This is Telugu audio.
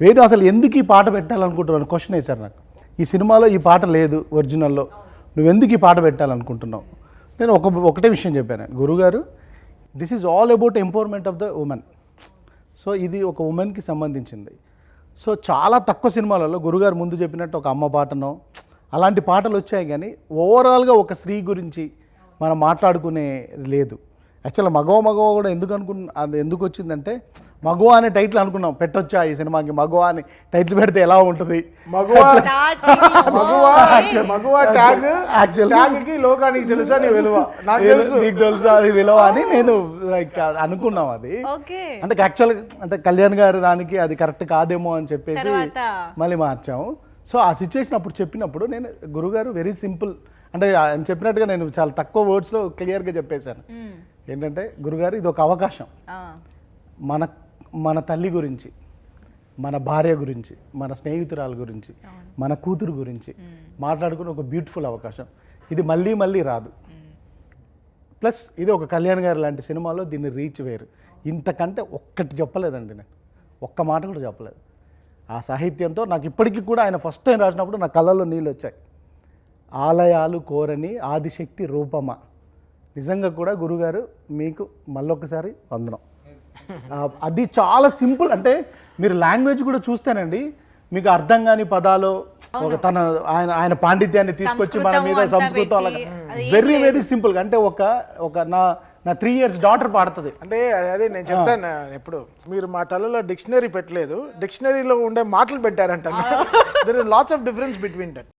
వేదు అసలు ఎందుకు ఈ పాట పెట్టాలనుకుంటున్నాను క్వశ్చన్ వేశారు నాకు. ఈ సినిమాలో ఈ పాట లేదు ఒరిజినల్లో. నువ్వు ఎందుకు ఈ పాట పెట్టాలనుకుంటున్నావు? నేను ఒక ఒకటే విషయం చెప్పాను. గురుగారు this is all about empowerment of the women so ఇది ఒక ఉమెన్కి సంబంధించింది. సో చాలా తక్కువ సినిమాలలో గురుగారు ముందు చెప్పినట్టు ఒక అమ్మ పాటనో అలాంటి పాటలు వచ్చాయి కానీ ఓవరాల్గా ఒక స్త్రీ గురించి మనం మాట్లాడుకునే లేదు. యాక్చువల్గా మగవ మగవ కూడా ఎందుకు అనుకున్న అది ఎందుకు వచ్చిందంటే మగవ అనే టైటిల్ అనుకున్నాం. పెట్టొచ్చా ఈ సినిమాకి? మగవ అని టైటిల్ పెడితే ఎలా ఉంటుంది? మగువ మగువ మగువ ట్యాగ్ Actually- ట్యాగ్కి లోకానికి తెలుసా నీ విలువ? నాకు తెలుసు. నీకు తెలుసా అది విలువ అని నేను లైక్ అనుకున్నాం అది. ఓకే. అంటే యాక్చువల్ అంటే కళ్యాణ్ గారి దానికి అది కరెక్ట్ కాదేమో అని చెప్పేసి? మళ్ళీ మార్చాము. సో ఆ సిచ్యువేషన్ అప్పుడు చెప్పినప్పుడు నేను గురుగారు వెరీ సింపుల్ అంటే ఆయన చెప్పినట్టుగా నేను చాలా తక్కువ వర్డ్స్లో క్లియర్గా చెప్పేశాను. ఏంటంటే గురుగారు ఇది ఒక అవకాశం మన మన తల్లి గురించి మన భార్య గురించి మన స్నేహితురాల గురించి మన కూతురు గురించి మాట్లాడుకునే ఒక బ్యూటిఫుల్ అవకాశం. ఇది మళ్ళీ మళ్ళీ రాదు. ప్లస్ ఇది ఒక కళ్యాణ్ గారు లాంటి సినిమాలో దీన్ని రీచ్ వేరు. ఇంతకంటే ఒక్కటి చెప్పలేదండి నేను. ఒక్క మాట కూడా చెప్పలేదు. ఆ సాహిత్యంతో నాకు ఇప్పటికీ కూడా ఆయన ఫస్ట్ టైం రాసినప్పుడు నా కళ్ళల్లో నీళ్ళు వచ్చాయి. ఆలయాలు కోరని ఆదిశక్తి రూపమా. నిజంగా కూడా గురుగారు మీకు మళ్ళొకసారి వందనం. అది చాలా సింపుల్ అంటే మీరు లాంగ్వేజ్ కూడా చూస్తేనండి మీకు అర్థం కాని పదాలు ఒక తన ఆయన ఆయన పాండిత్యాన్ని తీసుకొచ్చి మన మీద సంస్కృతం అంతా సంస్కృతం అలా పెట్టి, అది వెరీ వెరీ సింపుల్ అంటే ఒక ఒక నా నా త్రీ ఇయర్స్ డాటర్ పాడుతుంది. అంటే అదే నేను చెప్తాను ఎప్పుడు. మీరు మా తలలో డిక్షనరీ పెట్టలేదు. డిక్షనరీలో ఉండే మాటలు పెట్టారంట. There is lots of difference between that